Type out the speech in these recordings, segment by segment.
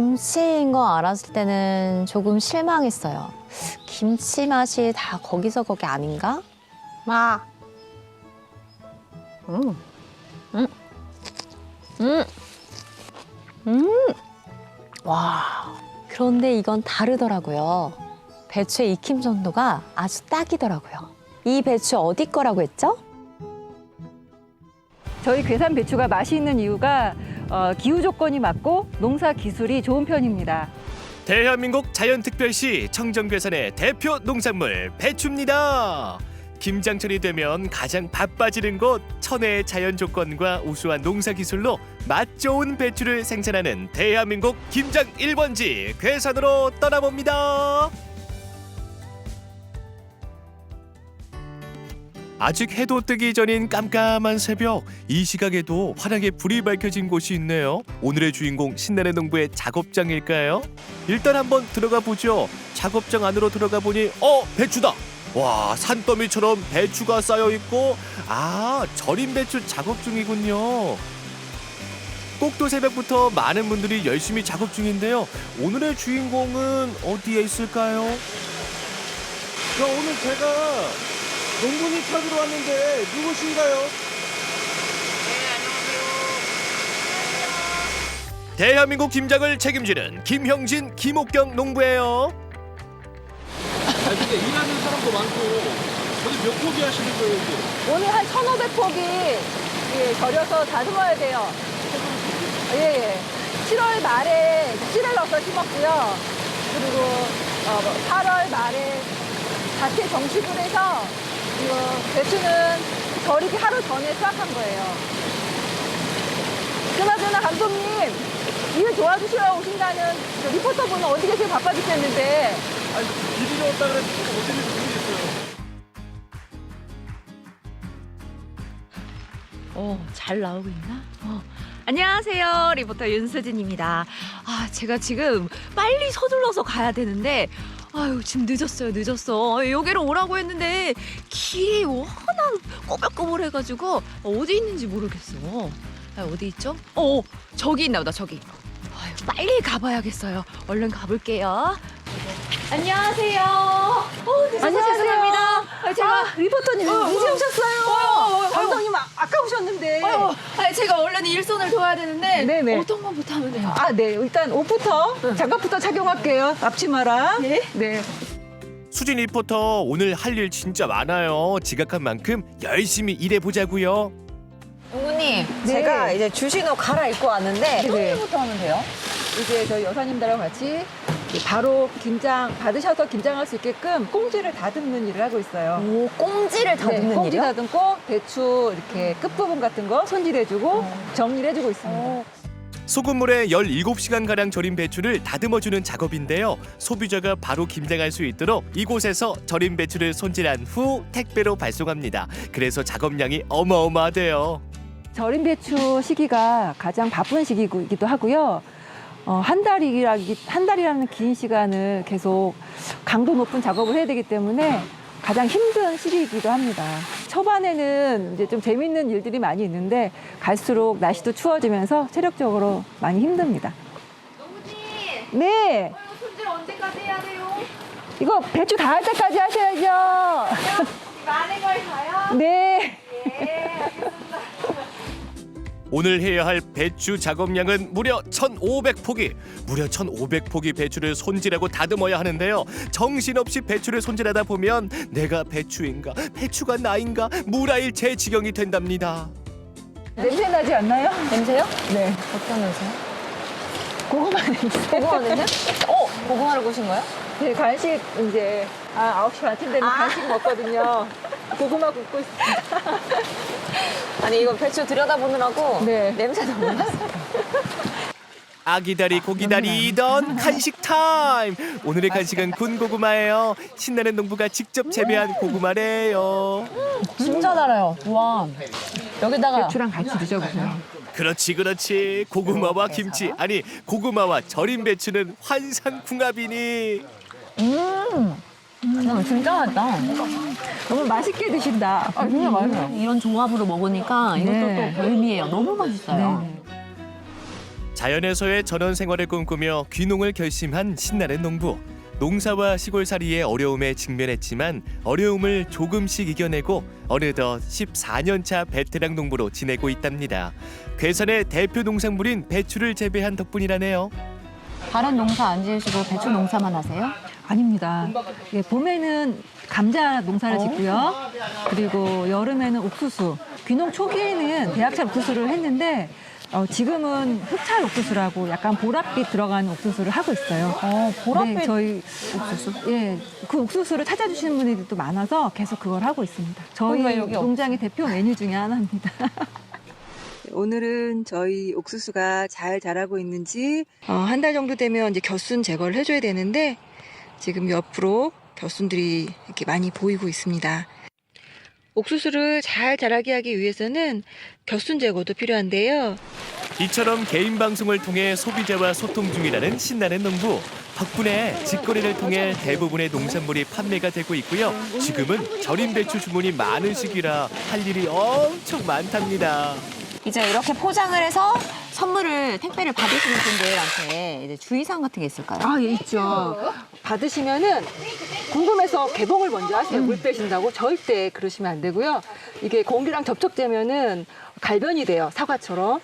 김치인 거 알았을 때는 조금 실망했어요. 김치 맛이 다 거기서 거기 아닌가? 마. 음. 음. 음. 와. 그런데 이건 다르더라고요. 배추의 익힘 정도가 아주 딱이더라고요. 이 배추 어디 거라고 했죠? 저희 괴산 배추가 맛이 있는 이유가 어, 기후 조건이 맞고 농사 기술이 좋은 편입니다. 대한민국 자연특별시 청정괴산의 대표 농산물 배추입니다. 김장철이 되면 가장 바빠지는 곳 천혜의 자연 조건과 우수한 농사 기술로 맛 좋은 배추를 생산하는 대한민국 김장 1번지 괴산으로 떠나봅니다. 아직 해도 뜨기 전인 깜깜한 새벽 이 시각에도 환하게 불이 밝혀진 곳이 있네요. 오늘의 주인공 신나는 농부의 작업장일까요? 일단 한번 들어가 보죠. 작업장 안으로 들어가 보니 어 배추다. 와 산더미처럼 배추가 쌓여 있고 아 절임 배추 작업 중이군요. 꼭두 새벽부터 많은 분들이 열심히 작업 중인데요. 오늘의 주인공은 어디에 있을까요? 야, 오늘 제가 농분이 찾으러 왔는데 누구신가요? 대한민국 김장을 책임지는 김형진, 김옥경 농부예요. 아 근데 일하는 사람도 많고 거기 몇 포기 하시는 거예요 이게? 오늘 한 1,500폭이 예, 절여서 다듬어야 돼요. 예, 예. 7월 말에 씨를 넣어서 심었고요. 그리고 어, 8월 말에 밭에 정식을 해서 이거 배추는 절이기 하루 전에 수확한 거예요. 그나저나 감독님, 일 도와주시러 오신다는 저 리포터분은 어디 계세요? 바빠 죽겠는데. 아니 일이 왔다 그래서 어딘지 모르겠어요. 어, 잘 나오고 있나? 어. 안녕하세요. 리포터 윤수진입니다. 아, 제가 지금 빨리 서둘러서 가야 되는데, 아유, 지금 늦었어요, 늦었어. 아, 여기로 오라고 했는데, 길이 워낙 꼬불꼬불해가지고, 어디 있는지 모르겠어. 아, 어디 있죠? 어, 어, 저기 있나 보다, 저기. 아유, 빨리 가봐야겠어요. 얼른 가볼게요. 안녕하세요. 어, 늦어서 안녕하세요. 죄송합니다. 아, 제가 리포터님 어, 이제 어. 오셨어요. 어, 어, 어. 감독님 아, 아까 오셨는데. 어, 아니, 제가 얼른 일손을 도와야 되는데 네네. 어떤 것부터 하면 돼요? 아, 네. 일단 옷부터 장갑부터 착용할게요. 앞치마랑. 네. 네. 수진 리포터 오늘 할 일 진짜 많아요. 지각한 만큼 열심히 일해 보자고요. 농부님, 네. 제가 이제 주신 옷 갈아입고 왔는데 네. 어디부터 하면 돼요? 이제 저희 여사님들하고 같이 바로 김장 받으셔서 김장할 수 있게끔 꽁지를 다듬는 일을 하고 있어요. 오, 꽁지를 다듬는 네, 꽁지 일이요? 다듬고 배추 이렇게 끝부분 같은 거 손질해주고 어. 정리를 해주고 있습니다. 소금물에 17시간 가량 절인 배추를 다듬어 주는 작업인데요. 소비자가 바로 김장할 수 있도록 이곳에서 절인 배추를 손질한 후 택배로 발송합니다. 그래서 작업량이 어마어마하대요. 절임 배추 시기가 가장 바쁜 시기이기도 하고요. 어, 한 달이라기 한 달이라는 긴 시간을 계속 강도 높은 작업을 해야 되기 때문에 가장 힘든 시기이기도 합니다. 초반에는 이제 좀 재밌는 일들이 많이 있는데 갈수록 날씨도 추워지면서 체력적으로 많이 힘듭니다. 네, 손질 언제까지 해야 돼요? 이거 배추 다 할 때까지 하셔야죠. 많은 걸 가요? 네. 오늘 해야 할 배추 작업량은 무려 1,500포기. 무려 1,500포기 배추를 손질하고 다듬어야 하는데요. 정신없이 배추를 손질하다 보면 내가 배추인가, 배추가 나인가, 무라일체 지경이 된답니다. 냄새 나지 않나요? 냄새요? 네. 어떤 냄새요? 고구마 냄새. 고구마 냄새? 어, 고구마를 구신 거예요? 네, 간식 이제 아, 9시 반쯤 되면 아. 간식 먹거든요. 고구마 굽고 있습니다. 아니 이거 배추 들여다보느라고 네. 냄새 너무 났어요. 아기다리 고기다리던 간식 타임. 오늘의 간식은 군고구마예요. 신나는 농부가 직접 재배한 고구마래요. 진짜 달아요. 와. 여기다가 배추랑 같이 드셔보세요. 그렇지 그렇지 고구마와 김치 아니 고구마와 절임 배추는 환상 궁합이니 음, 진짜 맛있다. 너무 맛있게 드신다. 아, 진짜 맛있어요. 이런 조합으로 먹으니까 이것도 네. 또 별미예요. 너무 맛있어요. 네. 자연에서의 전원 생활을 꿈꾸며 귀농을 결심한 신나는 농부. 농사와 시골살이의 어려움에 직면했지만 어려움을 조금씩 이겨내고 어느덧 14년차 베테랑 농부로 지내고 있답니다. 괴산의 대표 농산물인 배추를 재배한 덕분이라네요. 다른 농사 안 지으시고 배추 농사만 하세요? 아닙니다. 예, 봄에는 감자 농사를 짓고요. 그리고 여름에는 옥수수. 귀농 초기에는 대학살 옥수수를 했는데 어, 지금은 흑찰 옥수수라고 약간 보랏빛 들어가는 옥수수를 하고 있어요. 어, 보랏빛 네, 저희 옥수수. 예, 그 옥수수를 찾아주시는 분들이 또 많아서 계속 그걸 하고 있습니다. 저희 여기 농장의 대표 메뉴 중에 하나입니다. 오늘은 저희 옥수수가 잘 자라고 있는지 어, 한달 정도 되면 이제 겨순 제거를 해줘야 되는데 지금 옆으로 겨순들이 이렇게 많이 보이고 있습니다. 옥수수를 잘 자라게 하기 위해서는 겨순 제거도 필요한데요. 이처럼 개인 방송을 통해 소비자와 소통 중이라는 신나는 농부. 덕분에 직거래를 통해 대부분의 농산물이 판매가 되고 있고요. 지금은 절임 배추 주문이 많은 시기라 할 일이 엄청 많답니다. 이제 이렇게 포장을 해서 선물을 택배를 받으시는 분들한테 이제 주의사항 같은 게 있을까요? 아, 예, 있죠. 받으시면은 궁금해서 개봉을 먼저 하세요. 물 빼신다고. 절대 그러시면 안 되고요. 이게 공기랑 접촉되면은 갈변이 돼요. 사과처럼.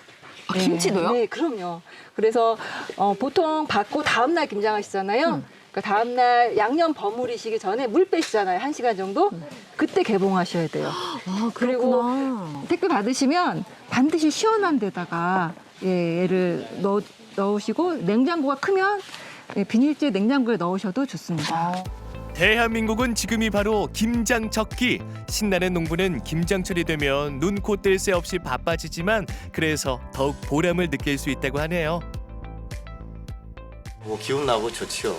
아, 김치도요? 네, 그럼요. 그래서 어, 보통 받고 다음 날 김장하시잖아요. 그러니까 다음 날 양념 버무리시기 전에 물 빼시잖아요. 한 시간 정도. 그때 개봉하셔야 돼요. 아, 그리고 그렇구나. 택배 받으시면 반드시 시원한 데다가 예, 얘를 넣, 넣으시고 냉장고가 크면 예, 비닐재 냉장고에 넣으셔도 좋습니다. 아, 대한민국은 지금이 바로 김장적기. 신나는 농부는 김장철이 되면 눈 코 뜰 새 없이 바빠지지만 그래서 더욱 보람을 느낄 수 있다고 하네요. 뭐 기운 나고 좋지요.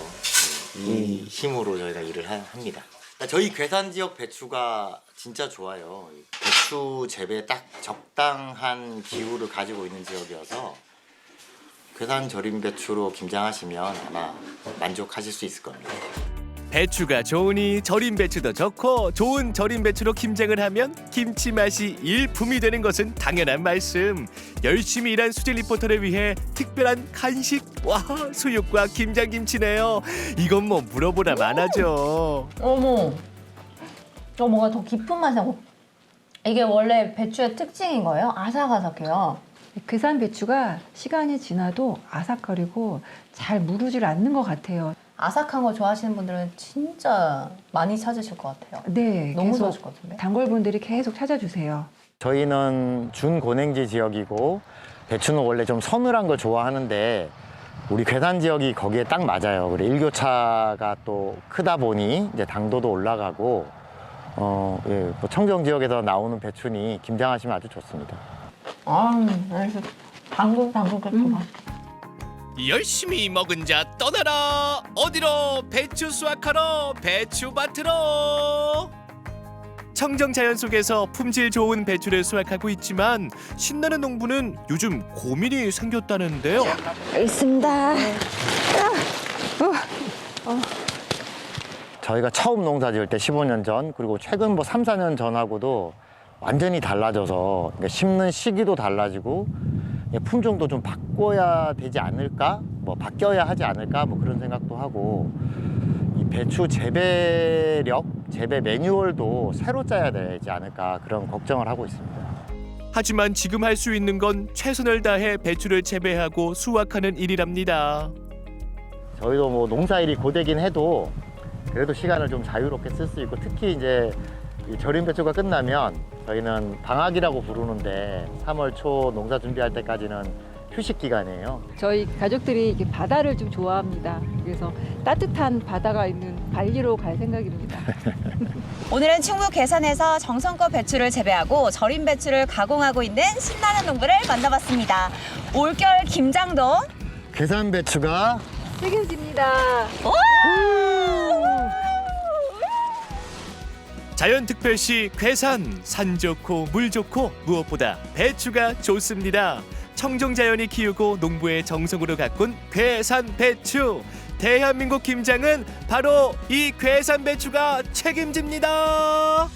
이 힘으로 저희가 일을 하- 합니다. 저희 괴산 지역 배추가 진짜 좋아요. 배추 재배에 딱 적당한 기후를 가지고 있는 지역이어서 괴산 절임 배추로 김장하시면 아마 만족하실 수 있을 겁니다. 배추가 좋으니 절임 배추도 좋고 좋은 절임 배추로 김장을 하면 김치 맛이 일품이 되는 것은 당연한 말씀. 열심히 일한 수질 리포터를 위해 특별한 간식 와 수육과 김장 김치네요. 이건 뭐 물어보나 마나죠. 어머. 저 뭔가 더 깊은 맛이 나고. 이게 원래 배추의 특징인 거예요? 아삭아삭해요. 괴산 배추가 시간이 지나도 아삭거리고 잘 무르질 않는 것 같아요. 아삭한 거 좋아하시는 분들은 진짜 많이 찾으실 것 같아요. 네, 너무 계속 좋아하실 것 같은데. 단골분들이 계속 찾아주세요. 저희는 준고냉지 지역이고 배추는 원래 좀 서늘한 걸 좋아하는데 우리 괴산 지역이 거기에 딱 맞아요. 그래 일교차가 또 크다 보니 이제 당도도 올라가고 어, 예, 뭐 청정 지역에서 나오는 배추니 김장하시면 아주 좋습니다. 아, 그래서 당근 당근 그렇게 막. 열심히 먹은 자 떠나라. 어디로? 배추 수확하러 배추밭으로. 청정 자연 속에서 품질 좋은 배추를 수확하고 있지만 신나는 농부는 요즘 고민이 생겼다는데요. 저희가 처음 농사 지을 때 15년 전 그리고 최근 뭐 3, 4년 전하고도 완전히 달라져서 그러니까 심는 시기도 달라지고 품종도 좀 바꿔야 되지 않을까? 뭐 바뀌어야 하지 않을까? 뭐 그런 생각도 하고 이 배추 재배력, 재배 매뉴얼도 새로 짜야 되지 않을까 그런 걱정을 하고 있습니다. 하지만 지금 할 수 있는 건 최선을 다해 배추를 재배하고 수확하는 일이랍니다. 저희도 뭐 농사일이 고되긴 해도 그래도 시간을 좀 자유롭게 쓸 수 있고 특히 이제 이 절임 배추가 끝나면 저희는 방학이라고 부르는데 3월 초 농사 준비할 때까지는 휴식 기간이에요. 저희 가족들이 이렇게 바다를 좀 좋아합니다. 그래서 따뜻한 바다가 있는 발리로 갈 생각입니다. 오늘은 충북 괴산에서 정성껏 배추를 재배하고 절임 배추를 가공하고 있는 신나는 농부를 만나봤습니다. 올겨울 김장도 괴산 배추가 책임집니다. 자연 특별시 괴산 산 좋고 물 좋고 무엇보다 배추가 좋습니다. 청정 자연이 키우고 농부의 정성으로 가꾼 괴산 배추. 대한민국 김장은 바로 이 괴산 배추가 책임집니다.